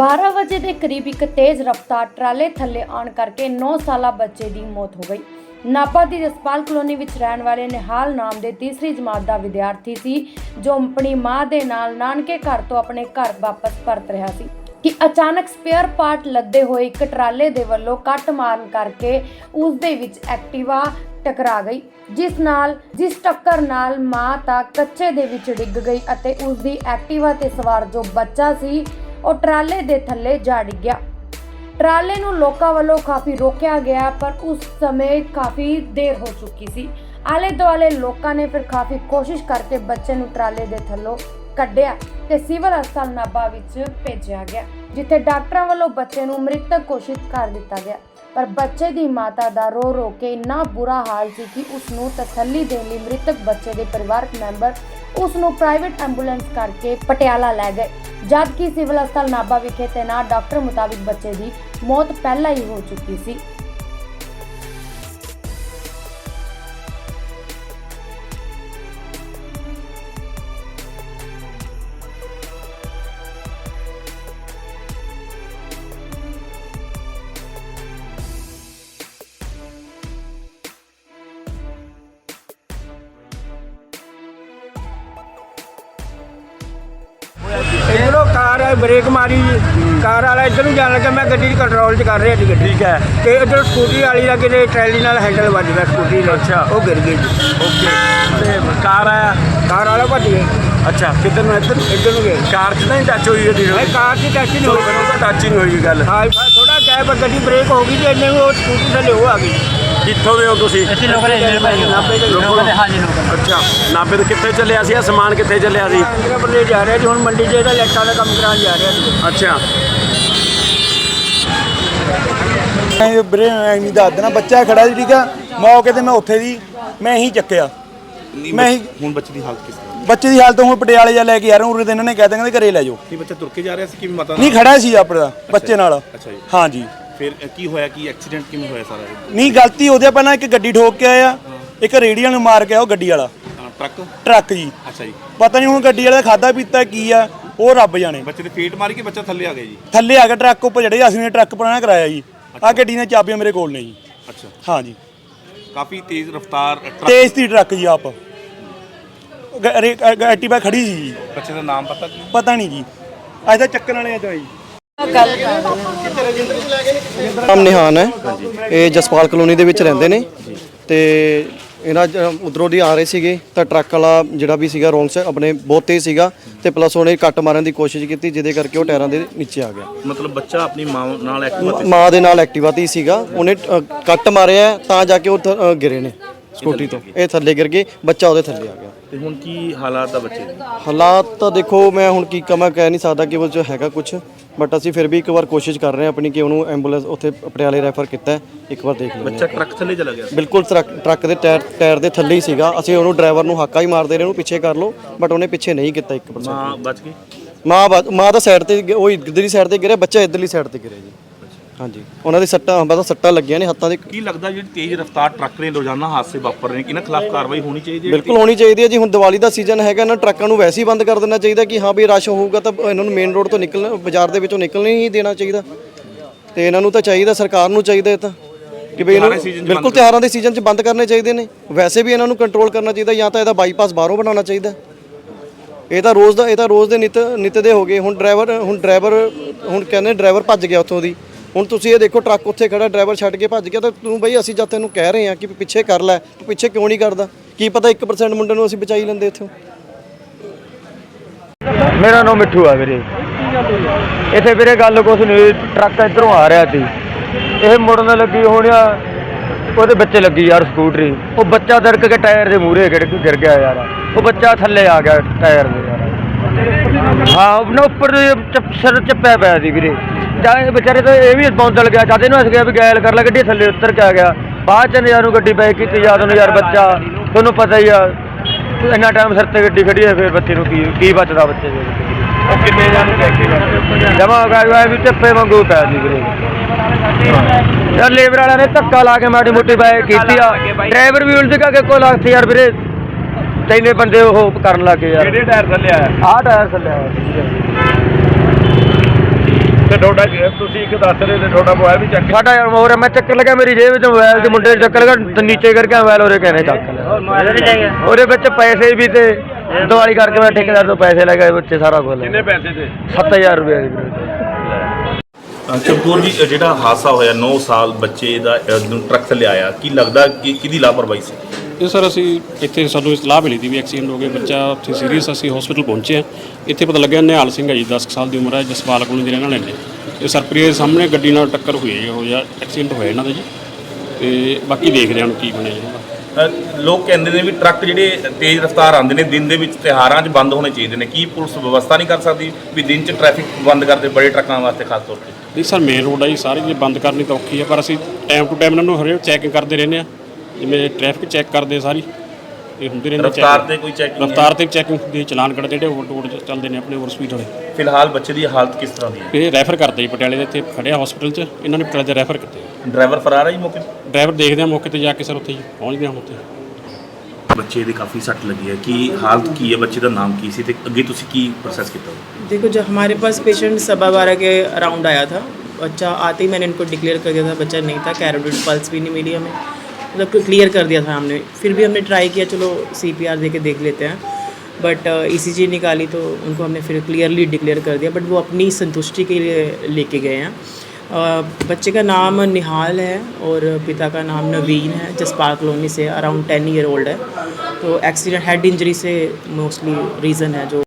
12 ਵਜੇ ਦੇ ਕਰੀਬ ਇੱਕ ਤੇਜ਼ ਰਫ਼ਤਾਰ ਟਰਾਲੇ ਥੱਲੇ ਆਉਣ ਕਰਕੇ 9 ਸਾਲਾ ਬੱਚੇ ਦੀ ਮੌਤ ਹੋ ਗਈ। ਨਾਭਾ ਦੀ ਜਸਪਾਲ ਕਲੋਨੀ ਵਿੱਚ ਰਹਿਣ ਵਾਲੇ ਨਿਹਾਲ ਨਾਮ ਦੇ ਤੀਸਰੀ ਜਮਾਤ ਦਾ ਵਿਦਿਆਰਥੀ ਸੀ, ਜੋ ਆਪਣੀ ਮਾਂ ਦੇ ਨਾਲ ਨਾਨਕੇ ਘਰ ਤੋਂ ਆਪਣੇ ਘਰ ਵਾਪਸ ਪਰਤ ਰਿਹਾ ਸੀ। ਕਿ ਅਚਾਨਕ ਸਪੇਅਰ ਪਾਰਟ ਲੱਦੇ ਹੋਏ ਇੱਕ ਟਰਾਲੇ ਦੇ ਵੱਲੋਂ ਕੱਟ ਮਾਰਨ ਕਰਕੇ ਉਸ ਦੇ ਵਿੱਚ ਐਕਟਿਵਾ ਟਕਰਾ ਗਈ, ਜਿਸ ਨਾਲ, ਜਿਸ ਟੱਕਰ ਨਾਲ ਮਾਂ ਤਾਂ ਕੱਚੇ ਦੇ ਵਿੱਚ ਡਿੱਗ ਗਈ ਅਤੇ ਉਸ ਦੀ ਐਕਟਿਵਾ ਤੇ ਸਵਾਰ ਜੋ ਬੱਚਾ ਸੀ ਉਹ ਟਰਾਲੇ ਦੇ ਥੱਲੇ ਜਾ ਡਿੱਗਿਆ। ਟਰਾਲੇ ਨੂੰ ਲੋਕਾਂ ਵੱਲੋਂ ਕਾਫੀ ਰੋਕਿਆ ਗਿਆ, ਪਰ ਉਸ ਸਮੇਂ ਕਾਫੀ ਦੇਰ ਹੋ ਚੁੱਕੀ ਸੀ। ਆਲੇ ਦੁਆਲੇ ਲੋਕਾਂ ਨੇ ਫਿਰ ਕਾਫੀ ਕੋਸ਼ਿਸ਼ ਕਰਕੇ ਬੱਚੇ ਨੂੰ ਟਰਾਲੇ ਦੇ ਥੱਲੋਂ ਕੱਢਿਆ ਤੇ ਸਿਵਲ ਹਸਪਤਾਲ ਨਾਭਾ ਵਿੱਚ ਭੇਜਿਆ ਗਿਆ, ਜਿੱਥੇ ਡਾਕਟਰਾਂ ਵੱਲੋਂ ਬੱਚੇ ਨੂੰ ਮ੍ਰਿਤਕ ਘੋਸ਼ਿਤ ਕਰ ਦਿੱਤਾ ਗਿਆ। ਪਰ ਬੱਚੇ ਦੀ ਮਾਤਾ ਦਾ ਰੋ ਰੋ ਕੇ ਇੰਨਾ ਬੁਰਾ ਹਾਲ ਸੀ ਕਿ ਉਸ ਨੂੰ ਤਸੱਲੀ ਦੇਣ ਲਈ ਮ੍ਰਿਤਕ ਬੱਚੇ ਦੇ ਪਰਿਵਾਰਕ ਮੈਂਬਰ ਉਸ ਨੂੰ ਪ੍ਰਾਈਵੇਟ ਐਂਬੂਲੈਂਸ ਕਰਕੇ ਪਟਿਆਲਾ ਲੈ ਗਏ। ਜਦਕਿ ਸਿਵਲ ਹਸਪਤਾਲ ਨਾਭਾ ਵਿਖੇ ਤੈਨਾਤ ਡਾਕਟਰ ਮੁਤਾਬਿਕ ਬੱਚੇ ਦੀ ਮੌਤ ਪਹਿਲਾਂ ਹੀ ਹੋ ਚੁੱਕੀ ਸੀ। ਹੈ ਬ੍ਰੇਕ ਮਾਰੀ ਕਾਰ ਵਾਲਾ ਇੱਧਰ ਨੂੰ ਜਾਣ ਲੱਗਾ ਮੈਂ ਗੱਡੀ ਦੀ ਕੰਟਰੋਲ 'ਚ ਕਰ ਰਿਹਾ ਸੀ ਗੱਡੀ। ਠੀਕ ਹੈ। ਤੇ ਇਧਰ ਸਕੂਟਰੀ ਵਾਲੀ ਦਾ ਕਿਤੇ ਟਰੈਲੀ ਨਾਲ ਹੈਂਡਲ ਵੱਜ ਗਿਆ ਸਕੂਟਰੀ ਦਾ। ਅੱਛਾ। ਉਹ ਗਿਰ ਗਈ ਜੀ। ਓਕੇ। ਤੇ ਕਾਰ ਆਇਆ? ਕਾਰ ਵਾਲਾ ਭੱਜ ਗਿਆ। ਅੱਛਾ। ਕਿੱਧਰ ਨੂੰ ਇੱਧਰ ਇੱਧਰ ਨੂੰ ਗਿਆ। ਕਾਰ 'ਚ ਤਾਂ ਨਹੀਂ ਟੱਚ ਹੋਈ ਉਹਦੀ ਇਹ ਕਾਰ ਦੀ ਟੈਕਸੀ ਨਹੀਂ ਚਲੋ ਹੋਈ ਮੈਨੂੰ ਤਾਂ ਟੱਚ ਹੀ ਨਹੀਂ ਹੋਈ ਗੱਲ। ਹਾਂ ਥੋੜਾ ਗੈਪ ਗੱਡੀ ਬ੍ਰੇਕ ਹੋ ਗਈ ਤੇ ਇੰਨੇ ਨੂੰ ਉਹ ਸਕੂਟਰੀ ਥੱਲੇ ਉਹ ਆ ਗਈ। ਕਿੱਥੋਂ ਦੇ ਹੋ ਤੁਸੀਂ? ਅਸੀਂ ਲੋਕਲ ਇੰਜੀਨੀਅਰ ਭਾਈ ਨਾਭੇ ਦੇ ਹਾਂਜੀ ਲੋਕਲ। ਅੱਛਾ ਨਾਭੇ ਤੋਂ ਕਿੱਥੇ ਚੱਲਿਆ ਸੀ? ਇਹ ਸਮਾਨ ਕਿੱਥੇ ਚੱਲਿਆ ਸੀ? ਪ੍ਰਦੇਸ਼ ਜਾ ਰਿਹਾ ਜੀ ਹੁਣ ਮੰਡੀ 'ਚ ਇਹਦਾ ਲੈਟਾਂ ਦਾ ਕੰਮ ਕਰਾਉਣ ਜਾ ਰਿਹਾ ਜੀ। ਅੱਛਾ। ਮੈਂ ਵੀਰੇ ਐਵੇਂ ਦੱਸ ਦੇਣਾ ਬੱਚਾ ਖੜਾ ਸੀ ਠੀਕ ਆ? ਮੌਕੇ ਤੇ ਮੈਂ ਉੱਥੇ ਦੀ ਮੈਂ ਹੀ ਚੱਕਿਆ। ਮੈਂ ਹੀ ਹੁਣ ਬੱਚੇ ਦੀ ਹਾਲਤ ਕਿਸ ਤਰ੍ਹਾਂ? ਬੱਚੇ ਦੀ ਹਾਲਤ ਹੁਣ ਪਟਿਆਲੇ ਜਾ ਲੈ ਕੇ ਆ ਰਹੇ ਉਰੇ ਇਹਨਾਂ ਨੇ ਕਹਿ ਦਿੰਦੇ ਘਰੇ ਲੈ ਜਾਓ। ਨਹੀਂ ਬੱਚਾ ਤੁਰ ਕੇ ਜਾ ਰਿਹਾ ਸੀ ਕਿਵੇਂ ਮਾਤਾ ਨਹੀਂ ਖੜਾ ਸੀ ਆਪਣਾ ਬੱਚੇ ਨਾਲ। ਅੱਛਾ ਜੀ। ਹਾਂਜੀ। ਫਿਰ ਅ, ਕੀ ਹੋਇਆ ਕੀ ਐਕਸੀਡੈਂਟ ਕਿਵੇਂ ਹੋਇਆ ਸਾਰਾ ਇਹ? ਨਹੀਂ ਗਲਤੀ ਉਹਦੇ ਪਹਿਲਾਂ ਇੱਕ ਗੱਡੀ ਠੋਕ ਕੇ ਆਇਆ ਇੱਕ ਰੇੜੀਆਂ ਨੂੰ ਮਾਰ ਕੇ ਆਇਆ ਉਹ ਗੱਡੀ ਵਾਲਾ। ਅ, ਟਰੱਕ? ਟਰੱਕ ਜੀ। ਅੱਛਾ ਜੀ। ਪਤਾ ਨਹੀਂ ਹੁਣ ਗੱਡੀ ਵਾਲੇ ਖਾਦਾ ਪੀਤਾ ਕੀ ਆ ਉਹ ਰੱਬ ਜਾਣੇ। ਬੱਚੇ ਦੇ ਫੇਟ ਮਾਰੀ ਕਿ ਬੱਚਾ ਥੱਲੇ ਆ ਗਿਆ ਜੀ? ਥੱਲੇ ਆ ਕੇ ਟਰੱਕ ਉੱਪਰ ਜਿਹੜੇ ਅਸੀਂ ਨੇ ਟਰੱਕ ਪੁਰਾਣਾ ਕਰਾਇਆ ਜੀ। ਆ ਗੱਡੀ ਦੀਆਂ ਚਾਬੀਆਂ ਮੇਰੇ ਕੋਲ ਨੇ ਜੀ। ਅੱਛਾ। ਹਾਂਜੀ ਕਾਫੀ ਤੇਜ਼ ਰਫ਼ਤਾਰ ਟਰੱਕ ਤੇਜ਼ ਦੀ ਟਰੱਕ ਜੀ ਆਪ। ਗ- ਰੇ- ਗ- ਐਕਟਿਵਾ ਖੜੀ ਸੀ ਜੀ। ਬੱਚੇ ਦਾ ਨਾਮ ਪਤਾ ਕੀ? ਪਤਾ ਨਹੀਂ ਜੀ। ਅੱਜ ਤਾਂ ਚੱਕਣ ਵਾਲੇ ਆ ਤਾਂ ਜੀ। ਨਾਮ ਨਿਹਾਨ ਹੈ। ਇਹ ਜਸਪਾਲ ਕਲੋਨੀ ਦੇ ਵਿੱਚ ਰਹਿੰਦੇ ਨੇ। ਤੇ ਇਹਨਾਂ ਉਧਰੋਂ ਦੀ ਆ ਰਹੇ ਸੀਗੇ ਤਾਂ ਟਰੱਕ ਵਾਲਾ ਜਿਹੜਾ ਵੀ ਸੀਗਾ ਰੋਂਗ ਸਾਈਡ ਆਪਣੇ ਬਹੁਤ ਤੇਜ਼ ਸੀਗਾ ਤੇ ਪਲੱਸ ਉਹਨੇ ਕੱਟ ਮਾਰਨ ਦੀ ਕੋਸ਼ਿਸ਼ ਕੀਤੀ ਜਿਹਦੇ ਕਰਕੇ ਉਹ ਟਾਇਰਾਂ ਦੇ ਨੀਚੇ ਆ ਗਿਆ। ਮਤਲਬ ਬੱਚਾ ਆਪਣੀ ਮਾਂ ਨਾਲ ਐਕਟਿਵਾ ਮ- ਮਾਂ ਦੇ ਨਾਲ ਐਕਟਿਵਾ ਤੇ ਹੀ ਸੀਗਾ। ਉਹਨੇ ਅ, ਕੱਟ ਮਾਰਿਆ ਤਾਂ ਜਾ ਕੇ ਉਹ ਥ- ਅ, ਗਿਰੇ ਨੇ ਸਕੂਟੀ ਤੋਂ। ਇਹ ਥੱਲੇ ਗਿਰ ਗਏ ਬੱਚਾ ਉਹਦੇ ਥੱਲੇ ਆ ਗਿਆ। ਤੇ ਹੁਣ ਕੀ ਹਾਲਾਤ ਆ ਬੱਚੇ ਦੇ? ਹਾਲਾਤ ਤਾਂ ਦੇਖੋ ਮੈਂ ਹੁਣ ਕੀ ਕਮਾ ਕਹਿ ਨਹੀਂ ਸਕਦਾ ਕਿ ਉਹ 'ਚ ਹੈਗਾ ਕੁਝ ਬਟ ਅਸੀਂ ਫਿਰ ਵੀ ਇੱਕ ਵਾਰ ਕੋਸ਼ਿਸ਼ ਕਰ ਰਹੇ ਹਾਂ ਆਪਣੀ ਕਿ ਉਹਨੂੰ ਐਂਬੂਲੈਂਸ ਉੱਥੇ ਪਟਿਆਲੇ ਰੈਫਰ ਕੀਤਾ ਹੈ। ਇੱਕ ਵਾਰ ਦੇਖ ਲੈਂਦੇ ਬੱਚਾ ਟਰੱਕ ਥੱਲੇ ਚਲਾ ਗਿਆ ਬਿਲਕੁਲ ਟਰੱਕ ਟਰੱਕ ਦੇ ਟਾਇਰ ਟਾਇਰ ਦੇ ਥੱਲੇ ਹੀ ਸੀਗਾ। ਅਸੀਂ ਉਹਨੂੰ ਡਰਾਈਵਰ ਨੂੰ ਹਾਕਾ ਹੀ ਮਾਰਦੇ ਰਹੇ ਉਹਨੂੰ ਪਿੱਛੇ ਕਰ ਲਓ ਬਟ ਉਹਨੇ ਪਿੱਛੇ ਨਹੀਂ ਕੀਤਾ 1% ਮਾਂ ਬਚ ਗਈ? ਮਾਂ ਬਾ- ਮਾਂ ਤਾਂ ਸਾਈਡ ਤੇ ਗਿ- ਉਹ ਇੱਧਰਲੀ ਸਾਈਡ ਤੇ ਗਿਰਿਆ ਬੱਚਾ ਇੱਧਰਲੀ ਸਾਈਡ ਤੇ ਗਿਰਿਆ ਜੀ। ਹਾਂਜੀ। ਉਹਨਾਂ ਦੇ ਸੱਟਾਂ ਬਸ ਸੱਟਾਂ ਲੱਗੀਆਂ ਨੇ ਹੱਥਾਂ ਦੇ। ਕੀ ਲੱਗਦਾ ਜਿਹੜੀ ਤੇਜ਼ ਰਫ਼ਤਾਰ ਟਰੱਕ ਨੇ ਰੋਜ਼ਾਨਾ ਹਾਦਸੇ ਵਾਪਰ ਰਹੇ ਨੇ ਇਹਨਾਂ ਖਿਲਾਫ ਕਾਰਵਾਈ ਹੋਣੀ ਚਾਹੀਦੀ ਹੈ ਬਿਲਕੁਲ ਹੋਣੀ ਚਾਹੀਦੀ ਹੈ ਜੀ। ਹੁਣ ਦੀਵਾਲੀ ਦਾ ਸੀਜ਼ਨ ਹੈਗਾ ਇਹਨਾਂ ਟਰੱਕਾਂ ਨੂੰ ਵੈਸੇ ਹੀ ਬੰਦ ਕਰ ਦੇਣਾ ਚਾਹੀਦਾ ਕਿ ਹਾਂ ਵੀ ਰਸ਼ ਹੋਊਗਾ ਤਾਂ ਇਹਨਾਂ ਨੂੰ ਮੇਨ ਰੋਡ ਤੋਂ ਨਿਕਲਣ ਬਾਜ਼ਾਰ ਦੇ ਵਿੱਚੋਂ ਨਿਕਲਣ ਹੀ ਨਹੀਂ ਦੇਣਾ ਚਾਹੀਦਾ। ਤੇ ਇਹਨਾਂ ਨੂੰ ਤਾਂ ਚਾਹੀਦਾ ਸਰਕਾਰ ਨੂੰ ਚਾਹੀਦਾ ਇਹ ਤਾਂ। ਕਿ ਵੀ ਇਹਨੂੰ 'ਚ ਬਿਲਕੁਲ ਬੰਦ ਤਿਉਹਾਰਾਂ ਦੇ ਸੀਜ਼ਨ 'ਚ ਬੰਦ ਕਰਨੇ ਚਾਹੀਦੇ ਨੇ। ਵੈਸੇ ਵੀ ਇਹਨਾਂ ਨੂੰ ਕੰਟਰੋਲ ਕਰਨਾ ਚਾਹੀਦਾ ਜਾਂ ਤਾਂ ਇਹਦਾ ਬਾਈਪਾਸ ਬਾਹਰੋਂ ਬਣਾਉਣਾ ਚਾਹੀਦਾ। ਇਹ ਤਾਂ ਰੋਜ਼ ਦਾ ਇਹ ਤਾਂ ਰੋਜ਼ ਦੇ ਨਿਤ ਨਿਤ ਦੇ ਹੋ ਗਏ। ਹੁਣ ਡਰਾਈਵਰ ਹੁਣ ਡਰਾਈਵਰ ਹੁਣ ਕਹਿੰਦੇ ਡਰਾਈਵਰ ਭੱਜ ਗਿਆ ਉੱਥੋਂ ਦੀ। ਹੁਣ ਤੁਸੀਂ ਇਹ ਦੇਖੋ, ਟਰੱਕ ਉੱਥੇ ਖੜਾ, ਡਰਾਈਵਰ ਛੱਡ ਕੇ ਭੱਜ ਗਿਆ ਤਾਂ ਤੂੰ ਬਈ ਅਸੀਂ ਜਦ ਤੈਨੂੰ ਕਹਿ ਰਹੇ ਹਾਂ ਕਿ ਪਿੱਛੇ ਕਰ ਲੈ, ਤੂੰ ਪਿੱਛੇ ਕਿਉਂ ਨਹੀਂ ਕਰਦਾ? ਕੀ ਪਤਾ 1% ਮੁੰਡੇ ਨੂੰ ਅਸੀਂ ਬਚਾਈ ਲੈਂਦੇ ਇੱਥੋਂ? ਮੇਰਾ ਨਾਮ ਮਿੱਠੂ ਆ ਵੀਰੇ। ਇੱਥੇ ਵੀਰੇ ਗੱਲ ਕੁਛ ਨਹੀਂ ਟਰੱਕ ਇਧਰੋਂ ਆ ਰਿਹਾ ਸੀ। ਇਹ ਮੁੜਨ ਲੱਗੀ ਹੋਣਿਆ ਉਹਦੇ ਬੱਚੇ ਲੱਗੀ ਯਾਰ ਸਕੂਟਰੀ। ਉਹ ਬੱਚਾ ਦਰਕ ਕੇ ਟਾਇਰ ਦੇ ਮੂਹਰੇ ਗਿਰ ਗਿਆ ਯਾਰ। ਉਹ ਬੱਚਾ ਥੱਲੇ ਆ ਗਿਆ ਟਾਇਰ ਦੇ ਯਾਰ। ਹਾਂ ਉਹਨੇ ਉੱਪਰ ਸਿਰ ਚੱਪਿਆ ਪਿਆ ਸੀ ਵੀਰੇ। ਜਾਂ ਇਹ ਵਿਚਾਰੇ ਤਾਂ ਇਹ ਵੀ ਬੌਂਦਲ ਗਿਆ ਜਦ ਇਹਨੂੰ ਅਸੀਂ ਕਿਹਾ ਵੀ ਗੈਲ ਕਰ ਲੈ ਗੱਡੀ ਥੱਲੇ ਉਤਰ ਕੇ ਆ ਗਿਆ। ਬਾਅਦ ਚ ਯਾਰ ਨੂੰ ਗੱਡੀ ਬੈਕ ਕੀਤੀ ਯਾਦ ਨੂੰ ਯਾਰ ਬੱਚਾ ਤੁਹਾਨੂੰ ਪਤਾ ਹੀ ਆ। ਇੰਨਾ ਟਾਈਮ ਸਿਰ ਤੇ ਗੱਡੀ ਖੜੀ ਹੈ ਫਿਰ ਬੱਚੇ ਨੂੰ ਕੀ ਕੀ ਬਚਦਾ ਬੱਚੇ ਦੇ ਉਹ ਕਿੰਨੇ ਜਾਣੇ ਲੈ ਕੇ ਜਮਾ ਗਾਇਆ ਵੀ ਚੱਪੇ ਵਾਂਗੂ ਪੈ ਸੀ ਵੀਰੇ। ਯਾਰ ਲੇਬਰ ਵਾਲਿਆਂ ਨੇ ਧੱਕਾ ਲਾ ਕੇ ਮਾੜੀ ਮੋਟੀ ਬਾਈਕ ਕੀਤੀ ਆ। ਡਰਾਈਵਰ ਵੀ ਉਲਝ ਕੇ ਕੋਲ ਲੱਗ ਯਾਰ ਵੀਰੇ। ਤੈਨੇ ਬੰਦੇ ਉਹ ਕਰਨ ਲੱਗੇ ਯਾਰ। ਕਿਹੜੇ ਟਾਇਰ ਥੱਲੇ ਆਇਆ? ਆਹ ਟਾਇਰ ਥੱਲੇ ਆਇਆ। ਸੀ ਵੀਰੇ। ਤੇ ਤੁਹਾਡਾ ਤੁਸੀਂ ਇੱਕ ਦੱਸ ਰਹੇ ਤੇ ਤੁਹਾਡਾ ਮੋਬਾਈਲ ਵੀ ਚੱਕ ਸਾਡਾ ਯਾਰ ਹੋਰ ਮੈਂ ਚੱਕਰ ਲਗਾ ਮੇਰੀ ਜੇਬ ਵਿੱਚ ਮੋਬਾਈਲ ਤੇ ਮੁੰਡੇ ਨੇ ਚੱਕਰ ਲਗਾ ਤੇ ਨੀਚੇ ਕਰਕੇ ਮੋਬਾਈਲ ਉਹਦੇ ਕਹਿੰਦੇ ਚੱਕ ਲਿਆ ਉਹਦੇ ਵਿੱਚ ਪੈਸੇ ਵੀ ਤੇ ਦਿਵਾਲੀ ਕਰਕੇ ਮੈਂ ਠੇਕੇਦਾਰ ਤੋਂ ਪੈਸੇ ਲੈ ਗਏ ਬੱਚੇ ਸਾਰਾ ਕੁਝ ਕਿੰਨੇ ਪੈਸੇ ਤੇ 7000 ਰੁਪਏ ਦੀ ਚਮਕੌਰ ਜੀ ਅ, ਜਿਹੜਾ ਹਾਦਸਾ ਹੋਇਆ 9 ਸਾਲ ਬੱਚੇ ਦਾ ਅ, ਨੂੰ ਟਰੱਕ ਥੱਲੇ ਆਇਆ ਕੀ ਲੱਗਦਾ ਕਿ ਕਿਹਦੀ ਲਾਪਰਵਾਹੀ ਸੀ? ਇਹ ਸਰ ਅਸੀਂ ਇੱਥੇ ਸਾਨੂੰ ਇਤਲਾਹ ਮਿਲੀ ਸੀ ਵੀ ਐਕਸੀਡੈਂਟ ਹੋ ਗਿਆ ਬੱਚਾ ਉੱਥੇ ਸੀਰੀਅਸ ਅਸੀਂ ਹਸਪੀਟਲ ਪਹੁੰਚੇ ਹਾਂ। ਇੱਥੇ ਪਤਾ ਲੱਗਿਆ ਨਿਹਾਲ ਸਿੰਘ ਹੈ ਜੀ 10 ਕੁ ਸਾਲ ਦੀ ਉਮਰ ਹੈ ਜਸਪਾਲ ਕੋਲੋਂ ਦੇ ਰਹਿਣ ਵਾਲੇ ਨੇ ਇਹ ਸਰਪ੍ਰੀਤ ਦੇ ਸਾਹਮਣੇ ਗੱਡੀ ਨਾਲ ਟੱਕਰ ਹੋਈ ਹੈ ਉਹ ਜਾਂ ਐਕਸੀਡੈਂਟ ਹੋਇਆ ਇਹਨਾਂ ਦਾ ਜੀ। ਤੇ ਬਾਕੀ ਦੇਖਦੇ ਹਾਂ ਹੁਣ ਕੀ ਬਣਿਆ ਜੀ ਲੋਕ ਕਹਿੰਦੇ ਨੇ ਵੀ ਟਰੱਕ ਜਿਹੜੇ ਤੇਜ਼ ਰਫ਼ਤਾਰ ਆਉਂਦੇ ਨੇ ਦਿਨ ਦੇ ਵਿੱਚ ਤਿਉਹਾਰਾਂ 'ਚ ਬੰਦ ਹੋਣੇ ਚਾਹੀਦੇ ਨੇ। ਕੀ ਪੁਲਿਸ ਵਿਵਸਥਾ ਨਹੀਂ ਕਰ ਸਕਦੀ ਵੀ ਦਿਨ 'ਚ ਟ੍ਰੈਫਿਕ ਬੰਦ ਕਰਦੇ ਬੜੇ ਟਰੱਕਾਂ ਵਾਸਤੇ ਖਾਸ ਤੌਰ ਤੇ? ਨਹੀਂ ਸਰ ਮੇਨ ਰੋਡ ਆ ਜੀ ਸਾਰੀ ਜੇ ਬੰਦ ਕਰਨੀ ਤਾਂ ਔਖੀ ਹੈ ਪਰ ਅਸੀਂ ਟਾਈਮ ਟੂ ਟਾਈਮ ਇਹਨਾਂ ਨੂੰ ਹਰੇਕ ਚੈਕਿੰਗ ਕਰਦੇ ਰਹਿੰਦੇ ਆ ਜਿਵੇਂ ਟ੍ਰੈਫਿਕ ਚੈੱਕ ਕਰਦੇ ਆ ਸਾਰੀ ਇਹ ਹੁੰਦੇ ਰਹਿੰਦੇ ਰਫ਼ਤਾਰ checking। ਤੇ ਕੋਈ ਚੈਕਿੰਗ ਰਫ਼ਤਾਰ ਤੇ ਚੈਕਿੰਗ ਦੇ ਚਲਾਨ ਕੱਢਦੇ ਜਿਹੜੇ ਓਵਰ ਰੋਡ ਚੱਲਦੇ ਨੇ ਆਪਣੇ ਓਵਰ ਸਪੀਡ ਵਾਲੇ ਫਿਲਹਾਲ ਬੱਚੇ ਦੀ ਹਾਲਤ ਕਿਸ ਤਰ੍ਹਾਂ ਦੀ ਹੈ ਇਹ ਰੈਫਰ ਕਰਦੇ ਜੀ ਪਟਿਆਲੇ ਦੇ ਇੱਥੇ ਖੜਿਆ ਹਸਪੀਟਲ 'ਚ ਇਹਨਾਂ ਨੇ ਪਟਿਆਲੇ ਦੇ ਰੈਫਰ ਕੀਤੇ ਡਰਾਈਵਰ ਫਰਾਰ ਹੈ ਜੀ ਮੌਕੇ ਡਰਾਈਵਰ ਦੇਖਦੇ ਆ ਮੌਕੇ ਤੇ ਜਾ ਕੇ ਸਰ ਉੱਥੇ ਜੀ ਪਹੁੰਚਦੇ ਆ ਉੱਥੇ ਬੱਚੇ ਦੀ ਕਾਫੀ ਸੱਟ ਲੱਗੀ ਹੈ ਕੀ ਹਾਲਤ ਕੀ ਹੈ ਬੱਚੇ ਦਾ ਨਾਮ ਕੀ ਸੀ ਤੇ ਅੱਗੇ ਤੁਸੀਂ ਕੀ ਪ੍ਰੋਸੈਸ ਕੀਤਾ देखो जब हमारे पास पेशेंट सवा बारह के अराउंड आया था बच्चा आते ही मैंने इनको डिक्लेयर कर दिया था बच्चा नहीं था कैरोटिड पल्स भी नहीं मिली हमें मतलब क्लियर कर दिया था हमने। फिर भी हमने ट्राई किया, चलो सी पी आर दे के देख लेते हैं। बट ई सी जी निकाली तो उनको हमने फिर क्लियरली डिक्लेयर कर दिया। बट वो अपनी संतुष्टि के लिए लेके गए हैं। बच्चे का नाम निहाल है और पिता का नाम नवीन है, जसपाल कॉलोनी से अराउंड टेन ईयर ओल्ड है। तो एक्सीडेंट हेड इंजरी से मोस्टली रीज़न है जो